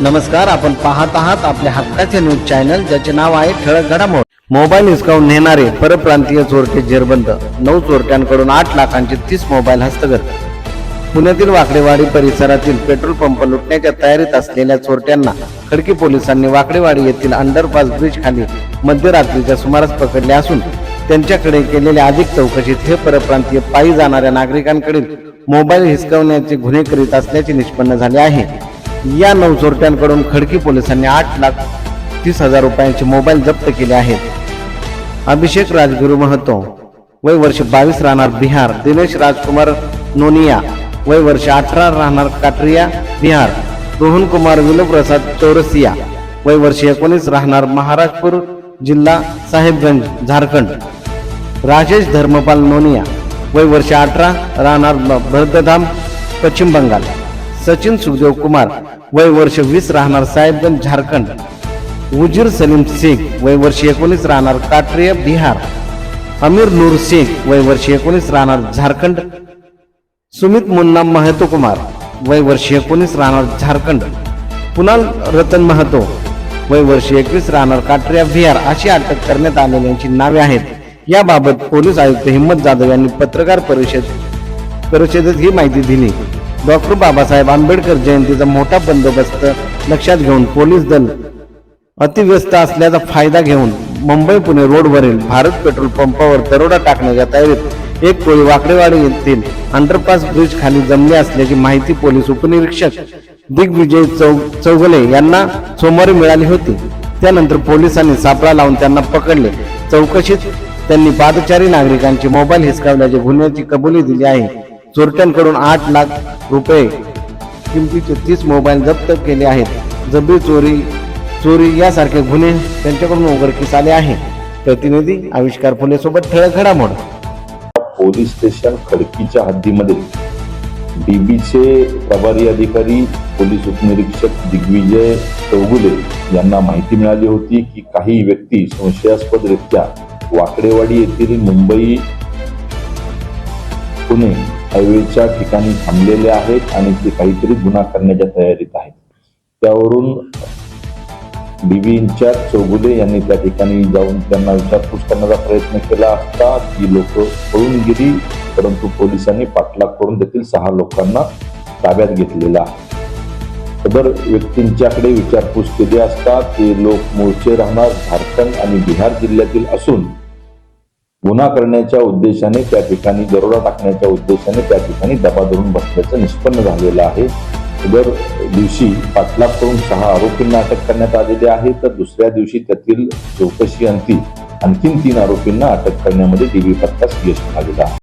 नमस्कार आपण पाहत आहात आपल्या हक्काचे न्यूज चॅनल ज्याचे नाव आहे ठळक घडामोड. मोबाईल हिसकावून नेणारे परप्रांतीय चोरटे जेरबंद. नऊ चोरट्यांकडून आठ लाखांचे तीस मोबाईल हस्तगत. पुण्यातील वाकडेवाडी परिसरातील पेट्रोल पंप लुटण्याच्या तयारीत असलेल्या चोरट्यांना खडकी पोलिसांनी वाकडेवाडी येथील अंडरपास ब्रिज खाली मध्यरात्रीच्या सुमारास पकडले असून त्यांच्याकडे केलेल्या अधिक चौकशीत हे परप्रांतीय पायी जाणाऱ्या नागरिकांकडील मोबाईल हिसकावण्याचे गुन्हे करीत असल्याचे निष्पन्न झाले आहे. या नऊ चोरट्यांकडून खडकी पोलिसांनी आठ लाख तीस हजार रुपयांचे मोबाईल जप्त केले आहेत. अभिषेक राजगुरू महतो वय वर्ष बावीस राहणार बिहार. दिनेश राजकुमार नोनिया वय वर्ष अठरा राहणार काटरिया बिहार. रोहन कुमार विलोप्रसाद चौरसिया वय वर्ष एकोणीस राहणार महाराजपूर जिल्हा साहेबगंज झारखंड. राजेश धर्मपाल नोनिया वय वर्ष अठरा राहणार भरतधाम पश्चिम बंगाल. सचिन सुखदेव कुमार वय वर्ष वीस राहणार साहेबगंज झारखंड. उजीर सलीम शेख वय वर्ष एकोणीस राहणार काटरिया बिहार. अमीर नूर शेख वय वर्ष एकोणीस राहणार झारखंड. सुमित मुन्ना महतो कुमार वय वर्ष एकोणीस राहणार झारखंड. कुणाल रतन महतो वय वर्ष एकवीस राहणार काटरिया बिहार. अशी अटक करण्यात आलेल्यांची नावे आहेत. याबाबत पोलीस आयुक्त हिंमत जाधव यांनी पत्रकार परिषद परिषदेत ही माहिती दिली. डॉक्टर बाबासाहेब आंबेडकर जयंतीचा मोठा बंदोबस्त लक्षात घेऊन पोलीस दल अतिव्यस्त असल्याचा फायदा घेऊन मुंबई पुणे रोडवरील भारत पेट्रोल पंपावर दरोडा टाकण्याच्या तयारीत एक कोळी वाकडेवाडी येथील अंडरपास ब्रिज खाली जमली असल्याची माहिती पोलीस उपनिरीक्षक दिग्विजय चौ चौगले यांना सोमवारी मिळाली होती. त्यानंतर पोलिसांनी सापळा लावून त्यांना पकडले. चौकशीत त्यांनी पादचारी नागरिकांचे मोबाईल हिसकावल्याच्या गुन्ह्याची कबुली दिली आहे. चोरट्यांकडून आठ लाख रुपये किमतीचे तीस मोबाईल जप्त केले आहेत. जबी चोरी चोरी यासारखे गुन्हे त्यांच्याकडून उघडकीस आले आहे. प्रतिनिधी आविष्कार फुले सोबत ठळक घडामोड. पोलीस स्टेशन खडकीच्या हद्दीमध्ये डीबीचे प्रभारी अधिकारी पोलीस उपनिरीक्षक दिग्विजय चौगुले यांना माहिती मिळाली होती की काही व्यक्ती संशयास्पदरित्या वाकडेवाडी येथील मुंबई पुणे हायवेच्या ठिकाणी थांबलेले आहेत आणि ते काहीतरी गुन्हा करण्याच्या तयारीत आहेत. त्यावरून डीबी इन्चार्ज चौगुले यांनी त्या ठिकाणी जाऊन त्यांना विचारपूस करण्याचा प्रयत्न केला असता ती लोक पळून गेली परंतु पोलिसांनी पाठलाग करून देखील सहा लोकांना ताब्यात घेतलेला आहे. सदर व्यक्तींच्याकडे विचारपूस केली असता ते लोक मूळचे राहणार झारखंड आणि बिहार जिल्ह्यातील असून गुन्हा करण्याच्या उद्देशाने त्या ठिकाणी दरोडा टाकण्याच्या उद्देशाने त्या ठिकाणी दबा धरून बसल्याचं निष्पन्न झालेलं आहे. दर दिवशी पाठलाग करून सहा आरोपींना अटक करण्यात आलेली आहे. तर दुसऱ्या दिवशी त्यातील चौकशी अंती आणखीन तीन आरोपींना अटक करण्यामध्ये डीबी पत्ताच यश आलेलं आहे.